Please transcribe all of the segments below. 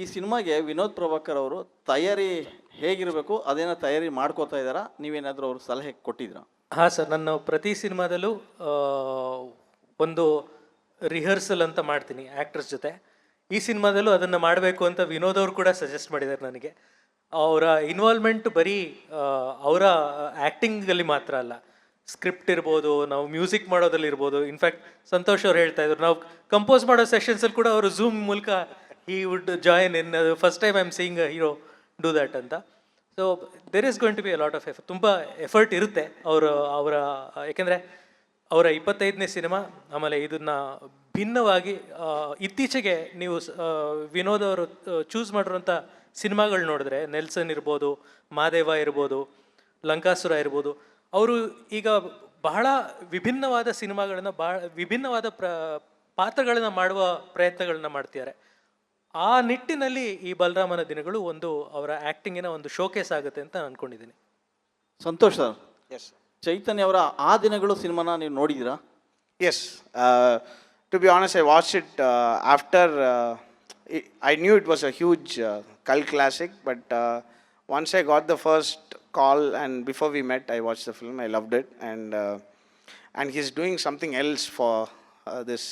ಈ ಸಿನಿಮಾಗೆ ವಿನೋದ್ ಪ್ರಭಾಕರ್ ಅವರು ತಯಾರಿ ಹೇಗಿರಬೇಕು, ಅದೇನೋ ತಯಾರಿ ಮಾಡ್ಕೋತಾ ಇದ್ದಾರಾ? ನೀವೇನಾದರೂ ಅವ್ರ ಸಲಹೆ ಕೊಟ್ಟಿದ್ದೀರಾ ಹಾಂ ಸರ್, ನಾನು ಪ್ರತಿ ಸಿನಿಮಾದಲ್ಲೂ ಒಂದು ರಿಹರ್ಸಲ್ ಅಂತ ಮಾಡ್ತೀನಿ ಆ್ಯಕ್ಟ್ರಸ್ ಜೊತೆ. ಈ ಸಿನಿಮಾದಲ್ಲೂ ಅದನ್ನು ಮಾಡಬೇಕು ಅಂತ ವಿನೋದ್ ಅವರು ಕೂಡ ಸಜೆಸ್ಟ್ ಮಾಡಿದ್ದಾರೆ ನನಗೆ. ಅವರ ಇನ್ವಾಲ್ವ್ಮೆಂಟ್ ಬರೀ ಅವರ ಆ್ಯಕ್ಟಿಂಗಲ್ಲಿ ಮಾತ್ರ ಅಲ್ಲ. ಸ್ಕ್ರಿಪ್ಟ್ ಇರ್ಬೋದು, ನಾವು ಮ್ಯೂಸಿಕ್ ಮಾಡೋದ್ರಲ್ಲಿ ಇರ್ಬೋದು ಇನ್ಫ್ಯಾಕ್ಟ್ ಸಂತೋಷ್ ಅವ್ರು ಹೇಳ್ತಾ ಇದ್ರು, ನಾವು ಕಂಪೋಸ್ ಮಾಡೋ ಸೆಷನ್ಸಲ್ಲಿ ಕೂಡ ಅವರು ಝೂಮ್ ಮೂಲಕ ಈ would join in first time I am seeing hero do that ಅಂತ. So there is going to be a lot of effort ತುಂಬ ಎಫರ್ಟ್ ಇರುತ್ತೆ ಅವರು, ಅವರ ಯಾಕೆಂದರೆ ಅವರ ಇಪ್ಪತ್ತೈದನೇ ಸಿನಿಮಾ, ಆಮೇಲೆ ಇದನ್ನು ಭಿನ್ನವಾಗಿ ಇತ್ತೀಚೆಗೆ ನೀವು ವಿನೋದ್ ಅವರು ಚೂಸ್ ಮಾಡಿರೋಂಥ ಸಿನಿಮಾಗಳು ನೋಡಿದ್ರೆ, ನೆಲ್ಸನ್ ಇರ್ಬೋದು, ಮಾದೇವ ಇರ್ಬೋದು, ಲಂಕಾಸುರ ಇರ್ಬೋದು, ಅವರು ಈಗ ಬಹಳ ವಿಭಿನ್ನವಾದ ಸಿನಿಮಾಗಳನ್ನು ಭಾಳ ವಿಭಿನ್ನವಾದ ಪ್ರ, ಪಾತ್ರಗಳನ್ನು ಮಾಡುವ ಪ್ರಯತ್ನಗಳನ್ನ ಮಾಡ್ತಿದ್ದಾರೆ. ಆ ನಿಟ್ಟಿನಲ್ಲಿ ಈ ಬಲರಾಮನ ದಿನಗಳು ಒಂದು ಅವರ ಆ್ಯಕ್ಟಿಂಗಿನ ಒಂದು ಶೋಕೇಸ್ ಆಗುತ್ತೆ ಅಂತ ನಾನು ಅನ್ಕೊಂಡಿದ್ದೀನಿ. ಸಂತೋಷ್ ಸರ್. ಎಸ್ ಚೈತನ್ಯ ಅವರ ಆ ದಿನಗಳು ಸಿನಿಮಾನ ನೀವು ನೋಡಿದ್ದೀರಾ? Yes to be honest I watch it after I knew it was a huge cult classic but once I got the first call and before we met I watch the film I loved it and and he I doing something else for this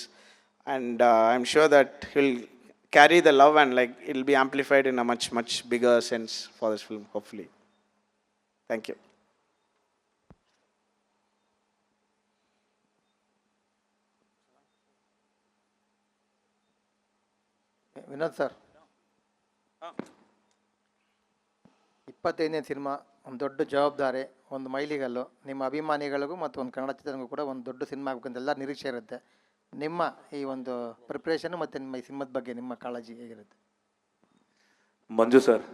and I am else that uh, uh, carry the love and like it'll be amplified in a much much bigger sense for this film. Hopefully. Thank you. Vinod sir ಇಪ್ಪತ್ತೈದನೇ cinema ಒಂದು ದೊಡ್ಡ ಜವಾಬ್ದಾರಿ ಒಂದು ಮೈಲಿಗಲ್ಲು ನಿಮ್ಮ ಅಭಿಮಾನಿಗಳಿಗೂ ಮತ್ತು ಒಂದು ಕನ್ನಡ ಚಿತ್ರನಿಗೂ ಕೂಡ ಒಂದು ದೊಡ್ಡ ಸಿನಿಮಾ ಆಗಬೇಕಂತ ಎಲ್ಲ ನಿರೀಕ್ಷೆ ಇರುತ್ತೆ ನಿಮ್ಮ ಈ ಒಂದು ಪ್ರಿಪ್ರೇಷನ್ ಮತ್ತು ನಿಮ್ಮ ಈ ಸಿನಿಮಾದ ಬಗ್ಗೆ ನಿಮ್ಮ ಕಾಳಜಿ ಹೇಗಿರುತ್ತೆ? ಮಂಜು ಸರ್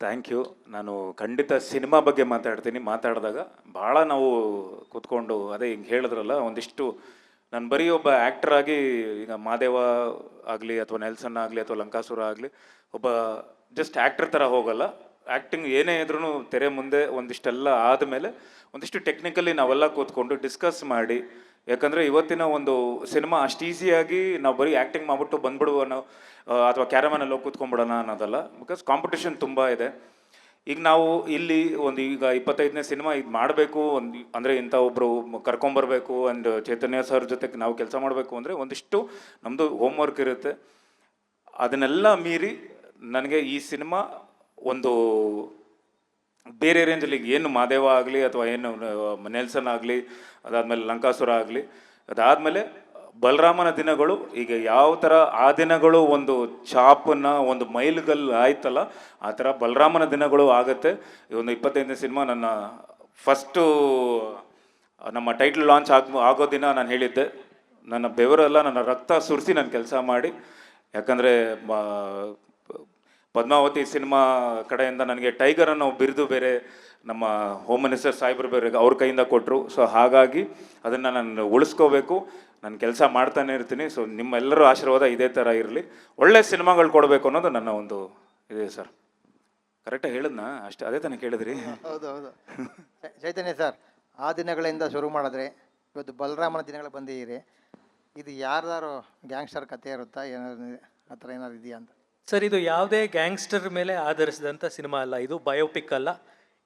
ಥ್ಯಾಂಕ್ ಯು ನಾನು ಖಂಡಿತ ಸಿನಿಮಾ ಬಗ್ಗೆ ಮಾತಾಡ್ತೀನಿ. ಮಾತಾಡಿದಾಗ ಭಾಳ ನಾವು ಕೂತ್ಕೊಂಡು ಅದೇ ಹಿಂಗೆ ಹೇಳಿದ್ರಲ್ಲ, ಒಂದಿಷ್ಟು ನಾನು ಬರೀ ಒಬ್ಬ ಆ್ಯಕ್ಟರ್ ಆಗಿ ಈಗ ಮಾದೇವ ಆಗಲಿ ಅಥವಾ ನೆಲ್ಸನ್ ಆಗಲಿ ಅಥವಾ ಲಂಕಾಸುರ ಆಗಲಿ, ಒಬ್ಬ ಜಸ್ಟ್ ಆ್ಯಕ್ಟರ್ ಥರ ಹೋಗಲ್ಲ. ಆ್ಯಕ್ಟಿಂಗ್ ಏನೇ ಇದ್ರೂ ತೆರೆ ಮುಂದೆ ಒಂದಿಷ್ಟೆಲ್ಲ ಆದಮೇಲೆ ಒಂದಿಷ್ಟು ಟೆಕ್ನಿಕಲಿ ನಾವೆಲ್ಲ ಕೂತ್ಕೊಂಡು ಡಿಸ್ಕಸ್ ಮಾಡಿ ಯಾಕಂದರೆ ಇವತ್ತಿನ ಒಂದು ಸಿನಿಮಾ ಅಷ್ಟು ಈಸಿಯಾಗಿ ನಾವು ಬರೀ ಆ್ಯಕ್ಟಿಂಗ್ ಮಾಡ್ಬಿಟ್ಟು ಬಂದ್ಬಿಡುವ ಅನ್ನೋ ಅಥವಾ ಕ್ಯಾರಮನಲ್ಲಿ ಹೋಗಿ ಕೂತ್ಕೊಂಡ್ಬಿಡೋಣ ಅನ್ನೋದಲ್ಲ. ಬಿಕಾಸ್ ಕಾಂಪಿಟೇಷನ್ ತುಂಬ ಇದೆ. ಈಗ ನಾವು ಇಲ್ಲಿ ಒಂದು ಈಗ ಇಪ್ಪತ್ತೈದನೇ ಸಿನಿಮಾ ಇದು ಮಾಡಬೇಕು, ಒಂದು ಅಂದರೆ ಇಂಥ ಒಬ್ಬರು ಕರ್ಕೊಂಬರ್ಬೇಕು ಆ್ಯಂಡ್ ಚೈತನ್ಯ ಸರ್ ಜೊತೆಗೆ ನಾವು ಕೆಲಸ ಮಾಡಬೇಕು ಅಂದರೆ ಒಂದಿಷ್ಟು ನಮ್ಮದು ಹೋಮ್ವರ್ಕ್ ಇರುತ್ತೆ. ಅದನ್ನೆಲ್ಲ ಮೀರಿ ನನಗೆ ಈ ಸಿನಿಮಾ ಒಂದು ಬೇರೆ ರೇಂಜಲ್ಲಿ ಏನು ಮಾದೇವ ಆಗಲಿ ಅಥವಾ ಏನು ನೆಲ್ಸನ್ ಆಗಲಿ, ಅದಾದಮೇಲೆ ಲಂಕಾಸುರ ಆಗಲಿ, ಅದಾದಮೇಲೆ ಬಲರಾಮನ ದಿನಗಳು, ಈಗ ಯಾವ ಥರ ಆ ದಿನಗಳು ಒಂದು ಚಾಪನ್ನ, ಒಂದು ಮೈಲ್ಗಲ್ ಆಯ್ತಲ್ಲ, ಆ ಥರ ಬಲರಾಮನ ದಿನಗಳು ಆಗುತ್ತೆ. ಈ ಒಂದು ಇಪ್ಪತ್ತೈದನೇ ಸಿನಿಮಾ ನನ್ನ ಫಸ್ಟು ನಮ್ಮ ಟೈಟ್ಲ್ ಲಾಂಚ್ ಆಗ, ಆಗೋ ದಿನ ನಾನು ಹೇಳಿದ್ದೆ. ನನ್ನ ಬೆವರೆಲ್ಲ ನನ್ನ ರಕ್ತ ಸುರಿಸಿ ನಾನು ಕೆಲಸ ಮಾಡಿ. ಯಾಕಂದರೆ ಪದ್ಮಾವತಿ ಸಿನಿಮಾ ಕಡೆಯಿಂದ ನನಗೆ ಟೈಗರ್ ಅನ್ನೋ ಬಿರುದು ಬೇರೆ ನಮ್ಮ ಹೋಮ್ ಮಿನಿಸ್ಟರ್ ಸಾಹೇಬರು ಬೇರೆ ಅವ್ರ ಕೈಯಿಂದ ಕೊಟ್ಟರು ಸೊ ಹಾಗಾಗಿ ಅದನ್ನು ನಾನು ಉಳಿಸ್ಕೋಬೇಕು. ನಾನು ಕೆಲಸ ಮಾಡ್ತಾನೆ ಇರ್ತೀನಿ. ಸೊ ನಿಮ್ಮೆಲ್ಲರ ಆಶೀರ್ವಾದ ಇದೇ ಥರ ಇರಲಿ. ಒಳ್ಳೆ ಸಿನಿಮಾಗಳು ಕೊಡಬೇಕು ಅನ್ನೋದು ನನ್ನ ಒಂದು ಇದೆ ಸರ್ ಕರೆಕ್ಟಾಗಿ ಹೇಳಿದ್ನಾ? ಅಷ್ಟೇ, ಅದೇ ತಾನೇ ಕೇಳಿದ್ರಿ ಹೌದು ಹೌದು ಚೈತನ್ಯ ಸರ್ ಆ ದಿನಗಳಿಂದ ಶುರು ಮಾಡಿದ್ರೆ ಇವತ್ತು ಬಲರಾಮನ ದಿನಗಳು ಬಂದಿದ್ದೀರಿ. ಇದು ಯಾರ್ದಾರು ಗ್ಯಾಂಗ್ಸ್ಟರ್ ಕಥೆ ಇರುತ್ತಾ? ಏನಾದ್ರು ಆ ಥರ ಏನಾದ್ರು ಇದೆಯಾ ಅಂತ? ಸರ್, ಇದು ಯಾವುದೇ ಗ್ಯಾಂಗ್ಸ್ಟರ್ ಮೇಲೆ ಆಧರಿಸಿದಂಥ ಸಿನಿಮಾ ಅಲ್ಲ, ಇದು ಬಯೋಪಿಕ್ ಅಲ್ಲ.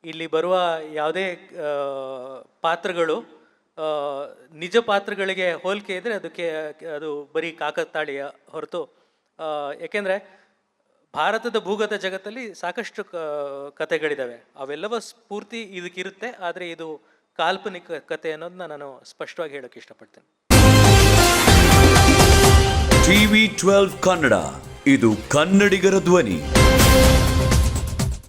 ಇಲ್ಲಿ ಬರುವ ಯಾವುದೇ ಪಾತ್ರಗಳು ನಿಜ ಪಾತ್ರಗಳಿಗೆ ಹೋಲಿಕೆ ಇದ್ದರೆ ಅದಕ್ಕೆ, ಅದು ಬರೀ ಕಾಕತಾಳೀಯ ಹೊರತು ಏಕೆಂದರೆ ಭಾರತದ ಭೂಗತ ಜಗತ್ತಲ್ಲಿ ಸಾಕಷ್ಟು ಕಥೆಗಳಿದ್ದಾವೆ ಅವೆಲ್ಲವ ಸ್ಫೂರ್ತಿ ಇದಕ್ಕಿರುತ್ತೆ, ಆದರೆ ಇದು ಕಾಲ್ಪನಿಕ ಕತೆ ಅನ್ನೋದನ್ನ ನಾನು ಸ್ಪಷ್ಟವಾಗಿ ಹೇಳೋಕ್ಕೆ ಇಷ್ಟಪಡ್ತೇನೆ. TV twelve Kannada. ಇದು ಕನ್ನಡಿಗರ ಧ್ವನಿ.